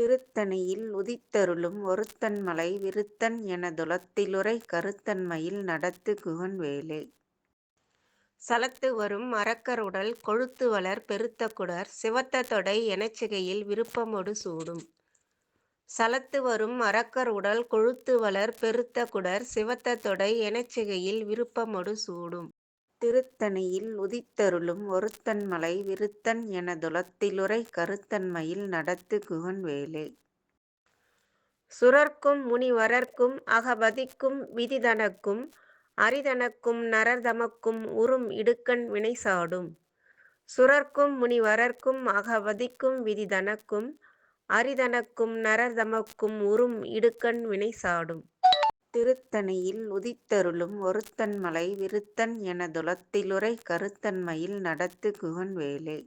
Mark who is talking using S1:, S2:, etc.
S1: திருத்தணியில் உதித்தருளும் ஒருத்தன்மலை விருத்தன் எனதுளத்திலுறை கருத்தன்மையில் நடத்து குகன்வேலே. சலத்து வரும் மரக்கருடல் கொழுத்து வளர் பெருத்த குடர் சிவத்த தொடை எனச்சிகையில் விருப்பமொடு சூடும். சலத்து வரும் மரக்கருடல் கொழுத்து வளர் பெருத்த குடர் சிவத்த தொடை எனச்சிகையில் விருப்பமொடு சூடும். திருத்தணியில் உதித்தருளும் ஒருத்தன்மலை விருத்தன் எனதுளத்திலுறை கருத்தன்மையில் நடத்து குகன்வேலே. சுரர்க்கும் முனிவரர்க்கும் அகபதிக்கும் விதிதனக்கும் அரிதனக்கும் நரர்தமக்கும் உறும் இடுக்கண் வினைசாடும். சுரர்க்கும் முனிவரர்க்கும் அகபதிக்கும் விதிதனக்கும் அரிதனக்கும் நரர்தமக்கும் உறும் இடுக்கண் வினைசாடும். திருத்தணியில் உதித்தருளும் ஒருத்தன்மலை விருத்தன் எனதுலத்திலுரை கருத்தன்மையில் நடத்து குகன்வேலே.